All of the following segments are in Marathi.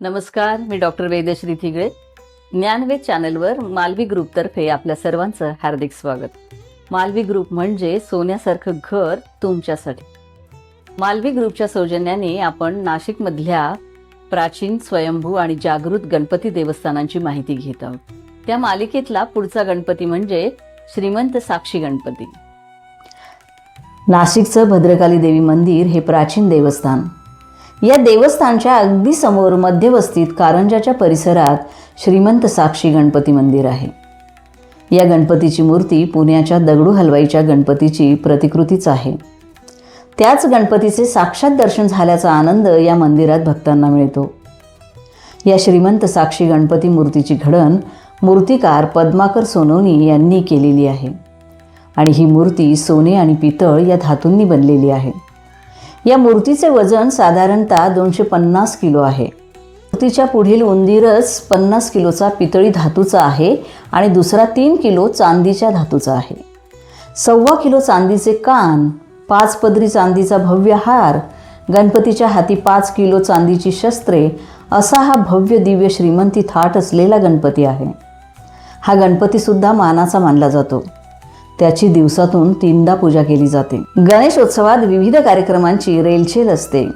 नमस्कार मी डॉक्टर वेदश्री थिगळे. ज्ञानवेद चॅनलवर मालवी ग्रुपतर्फे आपल्या सर्वांचं हार्दिक स्वागत. मालवी ग्रुप म्हणजे सोन्यासारखं घर तुमच्यासाठी. मालवी ग्रुपच्या सौजन्याने आपण नाशिकमधल्या प्राचीन स्वयंभू आणि जागृत गणपती देवस्थानांची माहिती घेत आहोत. त्या मालिकेतला पुढचा गणपती म्हणजे श्रीमंत साक्षी गणपती. नाशिकचं भद्रकाली देवी मंदिर हे प्राचीन देवस्थान. या देवस्थानच्या अगदी समोर मध्यवस्तीत कारंजाच्या परिसरात श्रीमंत साक्षी गणपती मंदिर आहे. या गणपतीची मूर्ती पुण्याच्या दगडू हलवाईच्या गणपतीची प्रतिकृतीच आहे. त्याच गणपतीचे साक्षात दर्शन झाल्याचा आनंद या मंदिरात भक्तांना मिळतो. या श्रीमंत साक्षी गणपती मूर्तीची घडण मूर्तिकार पद्माकर सोनवणी यांनी केलेली आहे. आणि ही मूर्ती सोने आणि पितळ या धातूंनी बनलेली आहे. या मूर्तीचे वजन साधारणतः दोनशे पन्नास किलो आहे. मूर्तीच्या पुढील उंदीरच पन्नास किलोचा पितळी धातूचा आहे आणि दुसरा तीन किलो चांदीच्या धातूचा आहे. सव्वा किलो चांदीचे कान पाच पदरी चांदीचा भव्य हार गणपतीच्या हाती पाच किलो चांदीची शस्त्रे असा हा भव्य दिव्य श्रीमंती थाट असलेला गणपती आहे. हा गणपतीसुद्धा मानाचा मानला जातो. त्याची दिवसातून तीनदा पूजा केली जाते. गणेशोत्सवात विविध कार्यक्रमांची रेलचेल असते.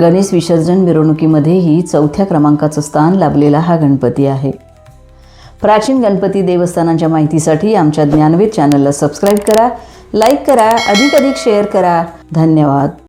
गणेश विसर्जन मिरवणुकीमध्येही चौथ्या क्रमांकाचं स्थान लाभलेला हा गणपती आहे. प्राचीन गणपती देवस्थानांच्या माहितीसाठी आमच्या ज्ञानवेद चॅनलला सबस्क्राईब करा लाईक करा अधिक अधिक शेअर करा. धन्यवाद.